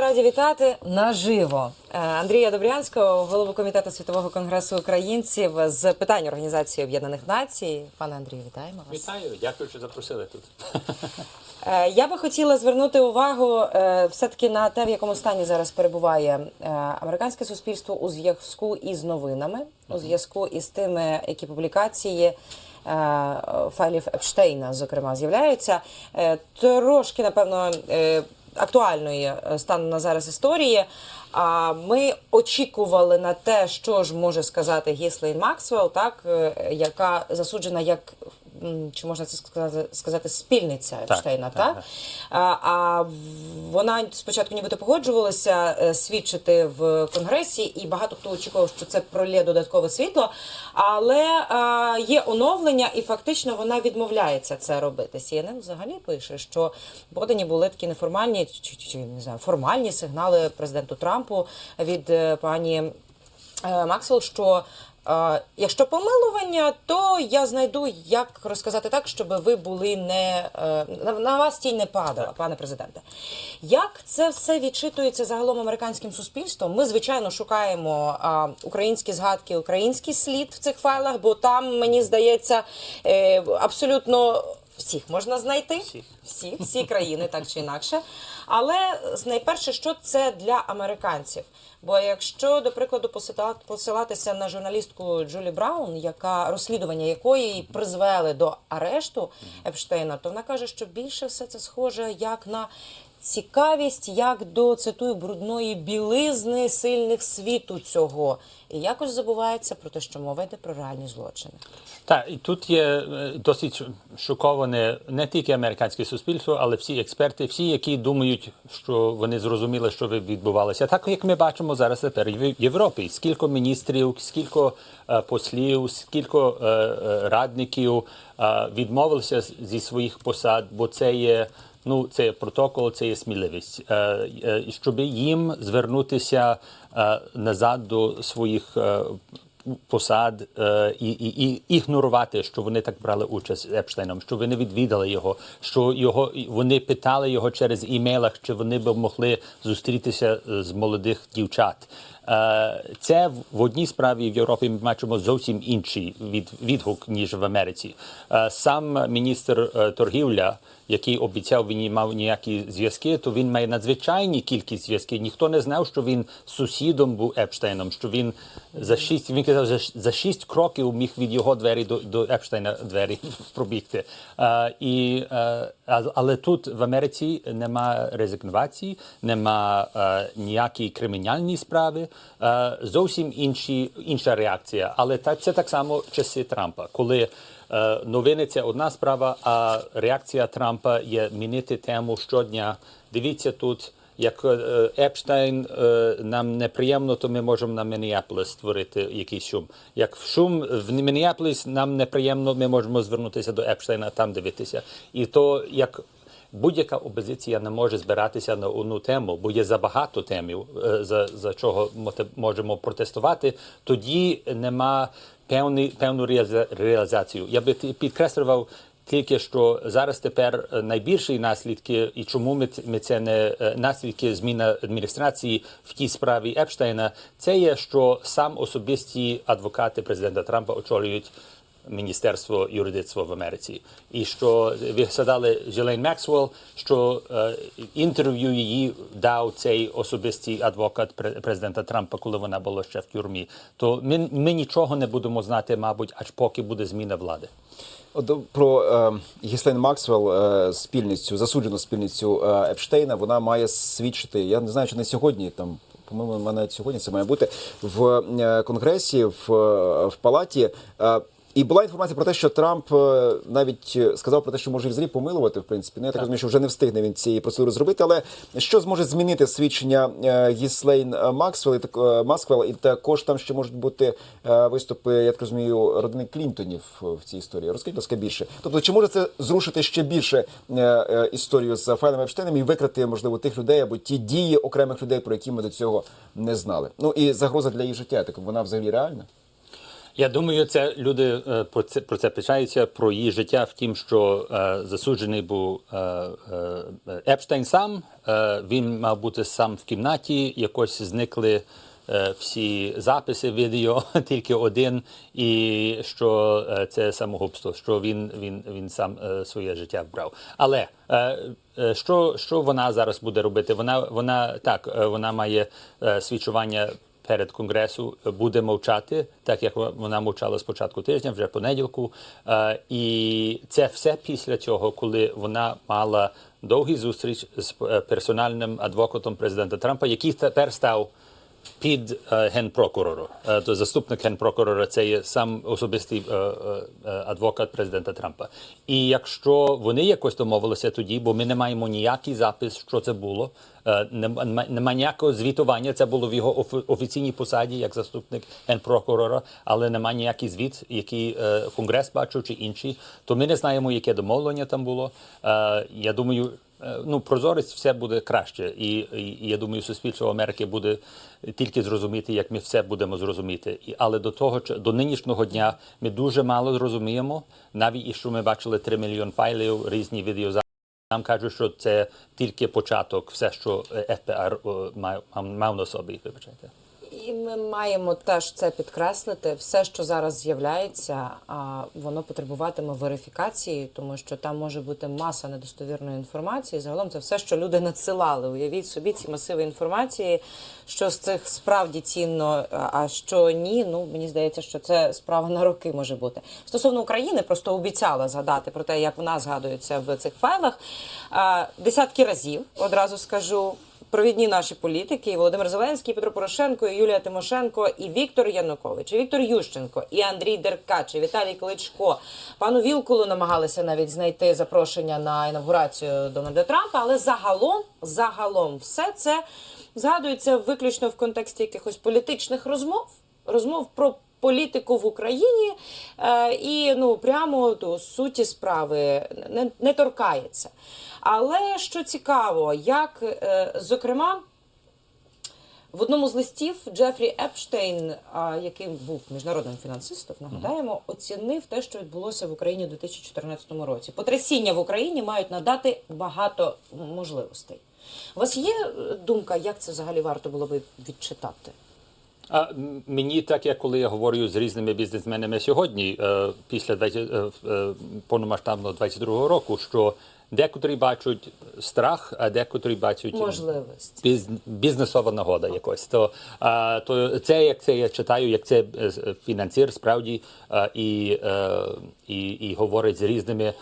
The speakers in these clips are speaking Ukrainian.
Раді вітати наживо Е, Андрія Добрянського, голову комітету світового конгресу українців з питань Організації Об'єднаних Націй. Пане Андрію, вітаємо вас. Вітаю, дякую, що запросили тут. Е, Я би хотіла звернути увагу е, все-таки на те, в якому стані зараз перебуває американське суспільство у зв'язку із новинами, у зв'язку із тими, які публікації. Файлів Епштейна, зокрема, з'являються трошки, напевно, актуальної е, стану на зараз історії. А ми очікували на те, що ж може сказати Гіслейн Максвелл, так е, яка засуджена як чи можна це сказати, сказати спільниця Епштейна, так? так, так. А, а вона спочатку нібито погоджувалася е, свідчити в конгресі, і багато хто очікував, що це пролє додаткове світло. Але е, є оновлення, і фактично вона відмовляється це робити. CNN взагалі пише, що подані були такі неформальні чи, чи, чи не знаю, формальні сигнали президенту Трампу від е, пані е, Максвелл, що якщо помилування, то я знайду, як розказати так, щоб ви були не е, на, вас тінь не падала, пане президенте. Як це все відчитується загалом американським суспільством? Ми звичайно шукаємо українські згадки, український слід в цих файлах, бо там мені здається е, абсолютно. Всіх можна знайти, Всіх. Всі, всі країни, так чи інакше. Але найперше, що це для американців? Бо якщо, до прикладу, посила- посилатися на журналістку Джулі Браун, яка розслідування якої призвели до арешту Епштейна, то вона каже, що більше все це схоже як на цікавість, як до цитую брудної білизни сильних світу цього. І якось забувається про те, що мова йде про реальні злочини. Так, і тут є е, досить шоковане не тільки американське суспільство, але всі експерти, всі, які думають, що вони зрозуміли, що відбувалося. Так як ми бачимо зараз тепер в Європі. Скільки міністрів, скільки е, послів, скільки е, е, радників відмовилися зі своїх посад, бо це є. Ну, це є протокол, це є сміливість, щоб їм звернутися назад до своїх посад е, і, і, ігнорувати, що вони так брали участь з Епштейном, що вони відвідали його, що його вони питали його через імейлах, чи вони б могли зустрітися е, з молодих дівчат. Е, Це в- одній справі в Європі ми бачимо зовсім інший від, відгук ніж в Америці. Е, Сам міністр е, торгівля, який обіцяв, він не мав ніякі зв'язки, то він має надзвичайні кількість зв'язків. Ніхто не знав, що він сусідом був Епштейном, що він за шість він казав, за, за шість кроків міг від його двері до, до Епштейна двері пробігти. І, але тут в Америці нема резигнації, нема ніякі кримінальні справи, зовсім інші, інша реакція. Але так, це так само часи Трампа, коли Е, Новини це одна справа, а реакція Трампа є мінити тему щодня. Дивіться тут, як е, Епштейн е, нам неприємно, то ми можемо на Мінneapolis створити якийсь шум. Як шум в Мінneapolis нам неприємно, ми можемо звернутися до Епштейна там дивитися. І то як. Будь-яка опозиція не може збиратися на одну тему, бо є забагато темів, е, за, за чого моте- можемо протестувати. Тоді нема певний, певну реаліза- реалізацію. Я би підкреслював тільки, що зараз тепер е, найбільші наслідки, і чому ми, ми це не е, наслідки зміни адміністрації в тій справі Епштейна, це є, що сам особисті адвокати президента Трампа очолюють Міністерство юридицтва в Америці, і що ви згадали Жілейн Максвелл, що е, інтерв'ю її дав цей особистий адвокат пре- президента Трампа, коли вона була ще в тюрмі. То ми, ми нічого не будемо знати, мабуть, аж поки буде зміна влади. От про е, Гіслейн Максвелл е, спільницю, засуджену спільницю е, Епштейна, вона має свідчити. Я не знаю, чи не сьогодні там. По-моєму, мене сьогодні це має бути в е, конгресі, в, е, в палаті. І була інформація про те, що Трамп е, навіть е, сказав про те, що може взагалі помилувати, в принципі. Ну, я так розумію, що вже не встигне він цієї процедури зробити. Але що зможе змінити свідчення е, Гіслейн е, Максвелл і так- і також там ще можуть бути виступи, я так розумію, родини Клінтонів в цій історії. Розкажіть, будь ласка, більше. Тобто, чи може це зрушити ще більше історію з файлами Епштейном і викрити, можливо, тих людей або ті дії окремих людей, про які ми до цього не знали? Ну і загроза для їх життя, так вона взагалі реальна? Я думаю, це люди е, про це про це пишаються про її життя. В тім, що е, засуджений був е, е, Епштейн сам. Е, він мав бути сам в кімнаті. Якось зникли е, всі записи відео, тільки один, і що е, це самогубство, що він, він, він сам е, своє життя вбрав. Але е, е, що, що вона зараз буде робити? Вона вона так, е, вона має е, свідчування перед конгресу буде мовчати, так як вона мовчала спочатку тижня, вже понеділку. Е, І це все після цього, коли вона мала довгий зустріч з е, персональним адвокатом президента Трампа, який тепер став під е, генпрокурору. Е, То заступник генпрокурора це є сам особистий е, адвокат президента Трампа. І якщо вони якось домовилися тоді, бо ми не маємо ніякий запис, що це було, нема, ніякого звітування. Це було в його офі- офіційній посаді як заступник генпрокурора, але нема ніякий звіт, який конгрес бачив чи інший. То ми не знаємо, яке домовлення там було. Я думаю. Е, Ну, прозорість все буде краще, і, і, я думаю, суспільство Америки буде тільки зрозуміти, як ми все будемо зрозуміти. І, але до того до нинішнього дня ми дуже мало зрозуміємо, навіть і що ми бачили 3 мільйон файлів, різні відеозаписи. Нам кажуть, що це тільки початок, все, що е, ФБР мав, мав на собі. Вибачайте. І ми маємо теж це підкреслити. Все, що зараз з'являється, воно потребуватиме верифікації, тому що там може бути маса недостовірної інформації. Загалом це все, що люди надсилали. Уявіть собі ці масиви інформації, що з цих справді цінно, а що ні. Ну мені здається, що це справа на роки може бути. Стосовно України, просто обіцяла згадати про те, як вона згадується в цих файлах. Десятки разів одразу скажу провідні наші політики, і Володимир Зеленський, і Петро Порошенко, і Юлія Тимошенко, і Віктор Янукович, і Віктор Ющенко, і Андрій Деркач, і Віталій Кличко. Пану Вілкулу намагалися навіть знайти запрошення на інавгурацію Дональда Трампа, але загалом, загалом, все це згадується виключно в контексті якихось політичних розмов, розмов про. Політику в Україні е, і ну прямо до суті справи не, не торкається. Але що цікаво, як е, зокрема в одному з листів Джефрі Епштейн, який був міжнародним фінансистом, нагадаємо, оцінив те, що відбулося в Україні у 2014 році. Потрясіння в Україні мають надати багато можливостей. У вас є е, думка, як це взагалі варто було би відчитати? А мені так, як коли я говорю з різними бізнесменами сьогодні, е, після 20, е, е, повномасштабного 22-го року, що декотрі бачать страх, а декотрі бачать Можливість. біз, бізнесова нагода якось. То, то це, як це я читаю, як це фінансір справді і, і, і говорить з різними.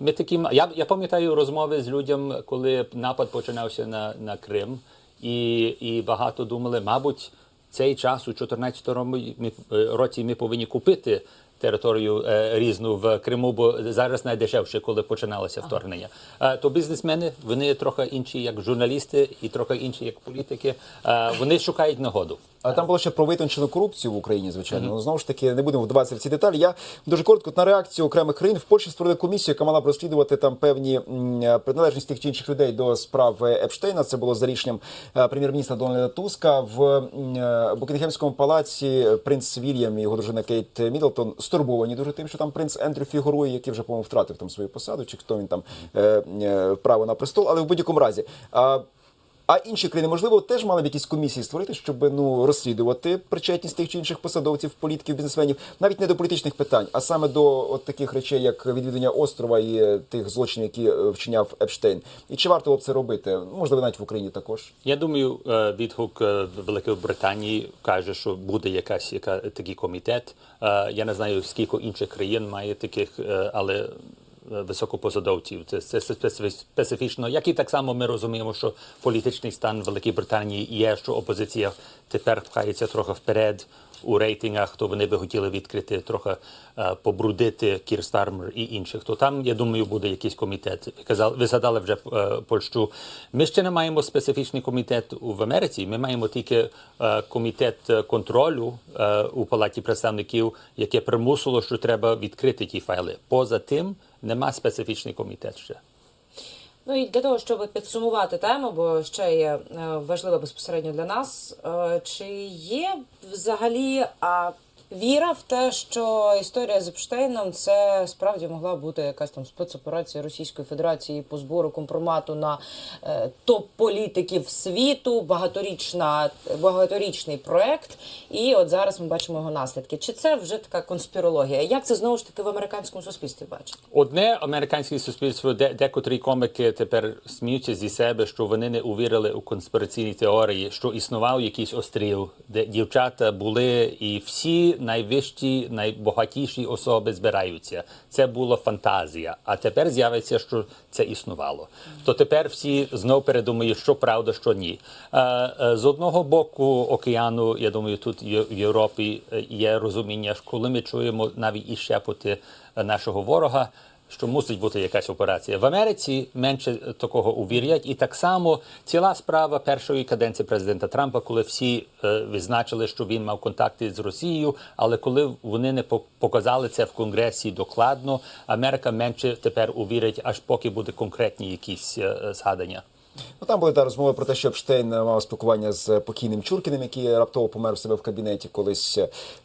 Ми таким, я, я пам'ятаю розмови з людьми, коли напад починався на, на Крим, і, і багато думали, мабуть, цей час у 2014 році ми, е, році ми повинні купити територію е, різну в Криму, бо зараз найдешевше, коли починалося вторгнення. Е, то бізнесмени вони трохи інші, як журналісти, і трохи інші, як політики. Е, вони шукають нагоду. А там було ще про витончену корупцію в Україні, звичайно. Ну, знову ж таки, не будемо вдаватися в ці деталі. Я дуже коротко на реакцію окремих країн в Польщі створили комісію, яка мала б розслідувати там певні приналежність тих чи інших людей до справ Епштейна. Це було за рішенням е, прем'єр-міністра Дональда Туска в е, Букінгемському палаці. Принц Вільям і його дружина Кейт Мідлтон стурбовані дуже тим, що там принц Ендрю фігурує, який вже по-моєму втратив там свою посаду, чи хто він там е, е, право на престол. Але в будь-якому разі. А, інші країни, можливо, теж мали б якісь комісії створити, щоб ну розслідувати причетність тих чи інших посадовців, політиків, бізнесменів, навіть не до політичних питань, а саме до от таких речей, як відвідування острова і е, тих злочинів, які е, вчиняв Епштейн. І чи варто було б це робити? Можливо, навіть в Україні також. Я думаю, е, відгук Великої Британії каже, що буде якась яка такий комітет. Я не знаю, скільки інших країн має таких, але високопосадовців. Це, це специфічно. Як і так само ми розуміємо, що політичний стан Великої Британії є, що опозиція тепер пхається трохи вперед. У рейтингах, то вони би хотіли відкрити трохи е, побрудити Кір Стармер і інших. То там, я думаю, буде якийсь комітет. Ви казали, ви згадали вже е, Польщу. Ми ще не маємо специфічний комітет в Америці. Ми маємо тільки е, комітет е, контролю е, у палаті представників, яке примусило, що треба відкрити ті файли. Поза тим нема специфічний комітет ще. Ну і для того, щоб підсумувати тему, бо ще є е, важлива безпосередньо для нас, е, чи є взагалі а, віра в те, що історія з Епштейном це справді могла бути якась там спецоперація Російської Федерації по збору компромату на е, топ-політиків світу, багаторічна багаторічний проект. І от зараз ми бачимо його наслідки. Чи це вже така конспірологія? Як це знову ж таки в американському суспільстві бачить? Одне американське суспільство, де декотрі коміки тепер сміються зі себе, що вони не увірили у конспіраційні теорії, що існував якийсь острів, де дівчата були, і всі найвищі, найбагатіші особи збираються. Це була фантазія. А тепер з'явиться, що це існувало. То тепер всі знов передумають, що правда, що ні. Е, е, З одного боку океану, я думаю, тут в Європі е, є розуміння, що коли ми чуємо навіть і шепоти нашого ворога. Що мусить бути якась операція. В Америці менше такого увірять, і так само ціла справа першої каденції президента Трампа, коли всі е, відзначили, що він мав контакти з Росією, але коли вони не по- показали це в конгресі докладно, Америка менше тепер увірить, аж поки буде конкретні якісь е, е, згадання. Ну там були та розмови про те, що Епштейн мав спілкування з покійним Чуркіним, який раптово помер в себе в кабінеті колись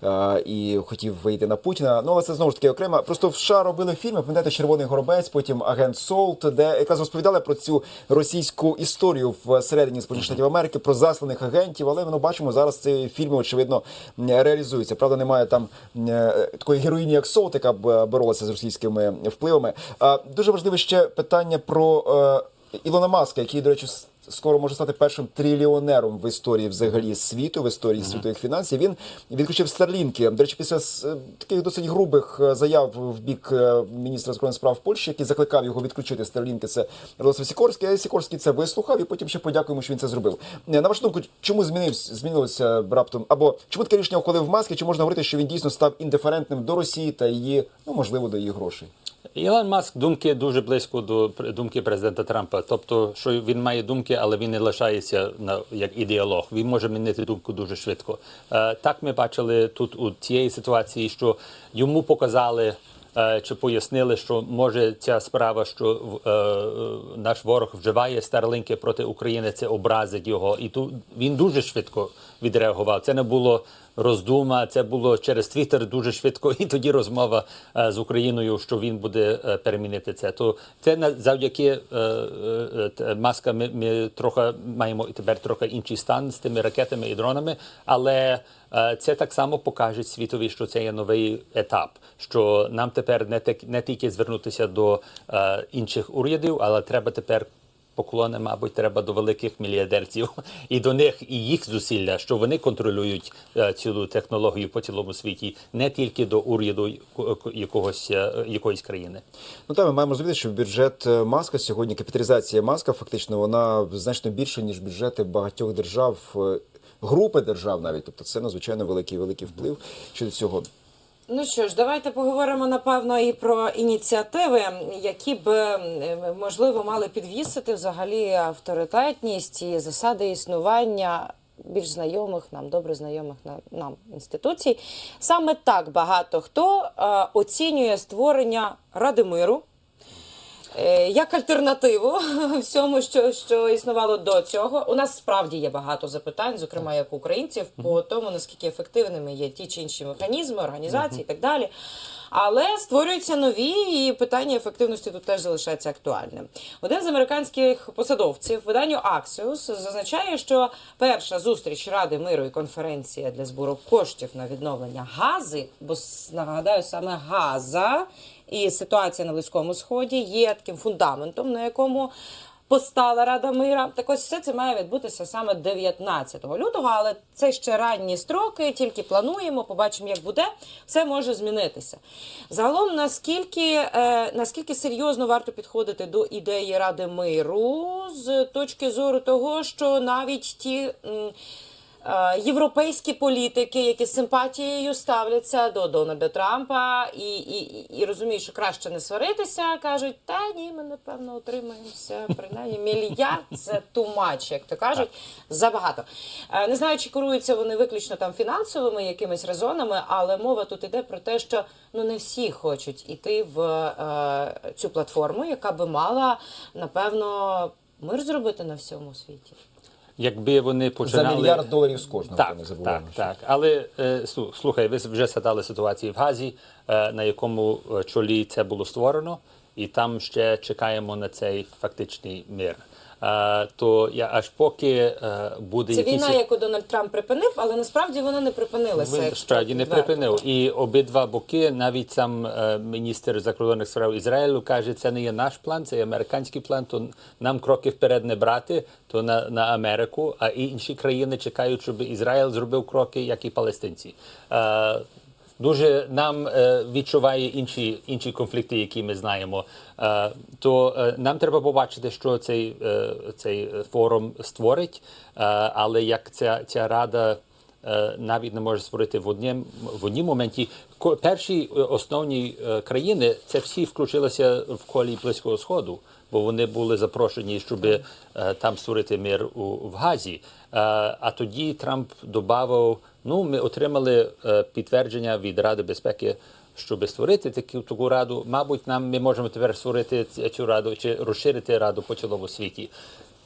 е, і хотів вийти на Путіна. Ну але це знову ж таки окремо. Просто в США робили фільми, пам'ятаєте, Червоний горобець, потім агент Солт, де якраз розповідали про цю російську історію в середині Сполучених Штатів Америки про засланих агентів. Але ми бачимо зараз ці фільми, очевидно, реалізуються. Правда, немає там е, такої героїні, як Солт, яка б е, боролася з російськими впливами. А дуже важливе ще питання про. е, Ілона Маска, який, до речі, скоро може стати першим трильйонером в історії взагалі світу, в історії світових фінансів. Він відключив старлінки. До речі, після е, таких досить грубих е, заяв в бік е, міністра закордонних справ Польщі, який закликав його відключити старлінки. Це Радослав Сікорський. А Сікорський це вислухав і потім ще подякуємо, що він це зробив. На вашу думку, чому змінився змінилося раптом? Або чому таке рішення ухвалив Маск? і Чи можна говорити, що він дійсно став індиферентним до Росії та її, ну можливо, до її грошей? Ілон Маск думки дуже близько до думки президента Трампа. Тобто, що він має думки, але він не лишається на як ідеолог. Він може змінити думку дуже швидко. Е, так ми бачили тут у цієї ситуації, що йому показали. е, Чи пояснили, що може ця справа, що е, наш ворог вживає старлинки проти України, це образить його, і тут він дуже швидко відреагував. Це не було роздума, це було через Твіттер дуже швидко, і тоді розмова е, з Україною, що він буде е, перемінити це. То це завдяки е, маска. Ми, ми трохи маємо і тепер трохи інший стан з тими ракетами і дронами, але це так само покаже світові, що це є новий етап. Що нам тепер не так не тільки звернутися до інших урядів, але треба тепер поклони, мабуть, треба до великих мільярдерців і до них і їх зусилля, що вони контролюють е, цю технологію по цілому світі, не тільки до уряду якогось е, якоїсь країни. Ну так, ми маємо розуміти, що бюджет е, Маска сьогодні, капіталізація Маска, фактично, вона значно більша, ніж бюджети багатьох держав, групи держав навіть. Тобто це надзвичайно великий великий вплив щодо цього. Ну що ж, давайте поговоримо напевно і про ініціативи, які б можливо мали підвісити взагалі авторитетність і засади існування більш знайомих нам, добре знайомих нам, нам інституцій. Саме так багато хто е, оцінює створення Ради миру. Е, Як альтернативу всьому, що, що існувало до цього, у нас справді є багато запитань, зокрема як у українців, по тому наскільки ефективними є ті чи інші механізми, організації і так далі. Але створюються нові, і питання ефективності тут теж залишається актуальним. Один з американських посадовців виданню Axios зазначає, що перша зустріч Ради миру і конференція для збору коштів на відновлення гази, бо нагадаю саме газа і ситуація на Близькому Сході є таким фундаментом, на якому постала Рада мира. Так ось все це має відбутися саме 19 лютого, але це ще ранні строки, тільки плануємо, побачимо, як буде. Все може змінитися. Загалом, наскільки, е, наскільки серйозно варто підходити до ідеї Ради миру з точки зору того, що навіть ті. м, Європейські політики, які з симпатією ставляться до Дональда Трампа і, і, і- розуміють, що краще не сваритися, кажуть, та ні, ми напевно утримаємося. Принаймні мільярд це much, як то кажуть, забагато. Е, Не знаю, чи керуються вони виключно там фінансовими якимись резонами, але мова тут іде про те, що ну не всі хочуть іти в е, цю платформу, яка би мала напевно мир зробити на всьому світі. Якби вони За мільярд доларів з кожного, так, не забуваємо. так, так. Але е, слухай, ви вже згадали ситуацію в Газі, е, на якому е, чолі це було створено, і там ще чекаємо на цей фактичний мир. Е, то я аж поки е, буде Це війна, яку Дональд Трамп припинив, але насправді вона не припинилася. Він справді не припинив. І обидва боки, навіть сам е, міністр закордонних справ Ізраїлю каже, це не є наш план, це є американський план. То нам кроки вперед не брати, то на, на Америку, а інші країни чекають, щоб Ізраїль зробив кроки, як і палестинці. Дуже нам е, відчуває інші, інші конфлікти, які ми знаємо. Е, то е, нам треба побачити, що цей, цей форум створить, але як ця, ця рада навіть не може створити в однім в однім моменті. Перші основні країни це всі включилися в колі близького сходу, бо вони були запрошені, щоб е, там створити мир у в Газі. Е, а тоді Трамп додав, ну ми отримали е, підтвердження від Ради безпеки. Щоб створити таку таку раду, мабуть, нам ми можемо тепер створити цю раду чи розширити раду по цілому світі.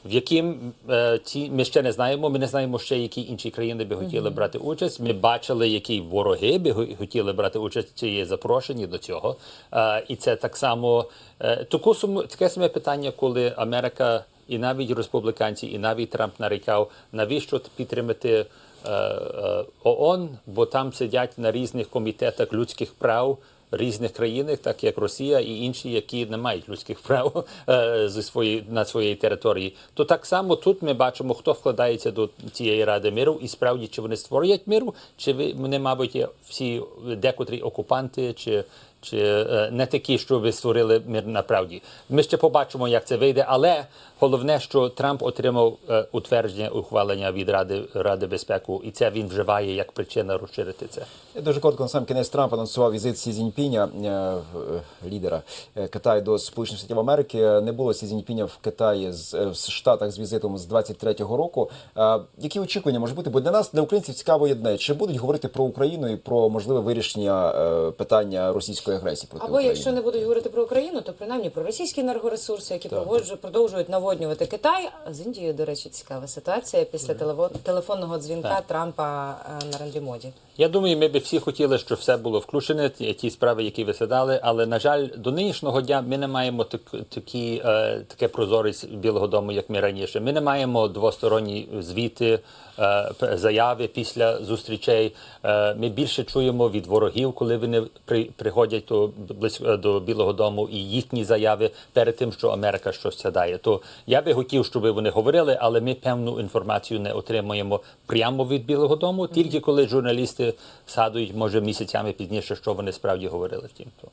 В яким е, ці ми ще не знаємо. Ми не знаємо ще, які інші країни би хотіли брати участь. Ми бачили, які вороги би хотіли брати участь, чи є запрошені до цього. Е, і це так само е, таку суму таке саме питання, коли Америка і навіть республіканці, і навіть Трамп нарікав, навіщо підтримати е, е, ООН, бо там сидять на різних комітетах людських прав різних країнах, так як Росія і інші, які не мають людських прав е, зі свої, на своїй території. То так само тут ми бачимо, хто вкладається до цієї ради миру, і справді чи вони створюють миру, чи вони, мабуть, є всі декотрі окупанти, чи, чи е, не такі, що ви створили мир направді. Ми ще побачимо, як це вийде, але головне, що Трамп отримав е, утвердження ухвалення від Ради Ради безпеки, і це він вживає як причина розширити це. Я Дуже коротко на сам кінець Трамп анонсував візит Сі Цзіньпіня, е, е, лідера е, Китаю до Сполучених Штатів Америки. Не було Сі Цзіньпіня в Китаї з е, в Штатах з візитом з 23-го року. Е, Які очікування може бути? Бо для нас, для українців, цікаво одне, чи будуть говорити про Україну і про можливе вирішення е, питання російської агресії проти Або України? якщо не будуть говорити про Україну, то принаймні про російські енергоресурси, які проводжу- продовжують наводнювати Китай. З Індією, до речі, цікава ситуація після телефон- телефонного дзвінка Трампа е, на Рандрімоді. Я думаю, ми би всі хотіли, щоб все було включене, ті, ті справи, які ви сідали, але на жаль, до нинішнього дня ми не маємо так, такі, е, таке прозорість Білого Дому, як ми раніше. Ми не маємо двосторонні звіти, е, заяви після зустрічей. Е, ми більше чуємо від ворогів, коли вони при, приходять до, близько, до Білого Дому і їхні заяви перед тим, що Америка щось сядає. То я би хотів, щоб вони говорили, але ми певну інформацію не отримуємо прямо від Білого Дому, тільки коли журналісти садують, може місяцями пізніше, що вони справді говорили. Втім, то.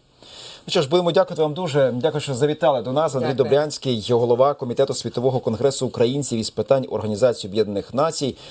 Ну що ж, будемо дякувати вам дуже. Дякую, що завітали до нас. Андрій Дякую. Добрянський, голова комітету світового конгресу українців із питань Організації Об'єднаних Націй.